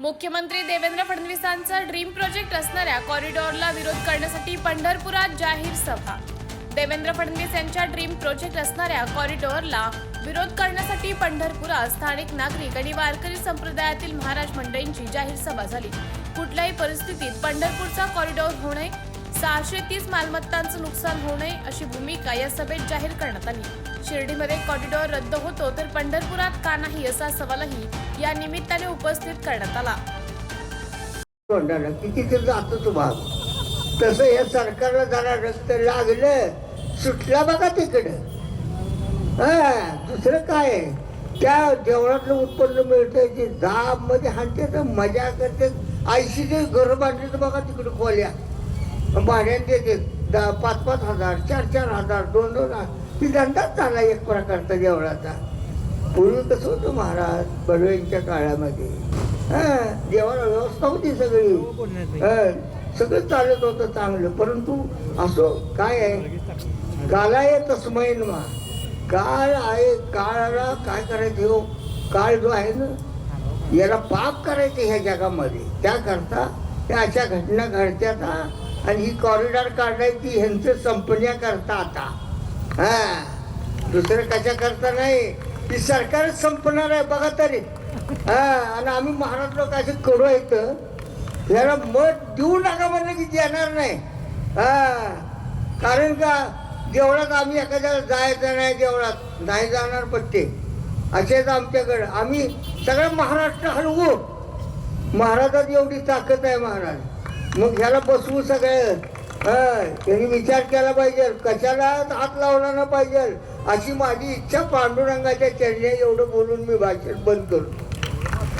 मुख्यमंत्री Devendra फडणवीसांचा dream project असणाऱ्या कॉरिडॉरला विरोध करण्यासाठी पंढरपुरात जाहीर सभा. देवेंद्र फडणवीस यांच्या ड्रीम प्रोजेक्ट असणाऱ्या कॉरिडॉरला विरोध करण्यासाठी पंढरपुरात स्थानिक नागरिक आणि वारकरी संप्रदायातील महाराज मंडळींची जाहीर सभा झाली. कुठल्याही परिस्थितीत पंढरपूरचा कॉरिडॉर होणे सहाशे तीस मालमत्तांचं नुकसान होऊ नये अशी भूमिका या सभेत जाहीर करण्यात आली. शिर्डीमध्ये कॉरिडॉर रद्द होतो तर पंढरपुरात का नाही असा सवालही या निमित्ताने उपस्थित करण्यात आला. तोंडाला किती जातो तो भाग. तसं या सरकारला जरा रस्ते लागलं सुटला बघा तिकडं. हा दुसरं काय? आहे? त्या देवळातलं उत्पन्न मिळतंय जे दाबमध्ये हाणते तर मजा करते. आयसीचे घर बांधले तर बघा तिकडे खोल्या. भाड्याने देते. दहा पाच पाच हजार चार चार हजार दोन दोन हजार ती धंदाच झाला एक प्रकारचा देवळाचा. पूर्वी कसं होतं महाराज बडवेंच्या काळामध्ये. हा देवाला व्यवस्था होती सगळी. हा, सगळं चालत होतं चांगलं. परंतु असो काय आहे? कालाय तस्मै मा काळ आहे काळाला काय करायचं हो? काळ जो आहे ना याला पाप करायचे ह्या जगामध्ये. त्याकरता त्या अशा घटना घडत्यात हा. आणि ही कॉरिडॉर काढायची ह्यांचं संपण्या करता आता. हा. दुसरं कशा करता नाही. ती सरकार संपणार आहे बघा तरी. हा आणि आम्ही महाराज लोक असे करू येत ह्याला मत देऊ नका म्हणलं की देणार नाही. हा. कारण का देवळात आम्ही एखाद्याला जायचं नाही देवळात. नाही जाणार पत्ते असेच आमच्याकडं. आम्ही सगळं महाराष्ट्र हलवू. महाराजात एवढी ताकद आहे महाराज. मग ह्याला बसवू सगळं. त्यांनी विचार केला पाहिजे. कशाला हात लावला ना पाहिजे? अशी माझी इच्छा पांडुरंगाच्या चरणी एवढं बोलून मी भाषण बंद करतो.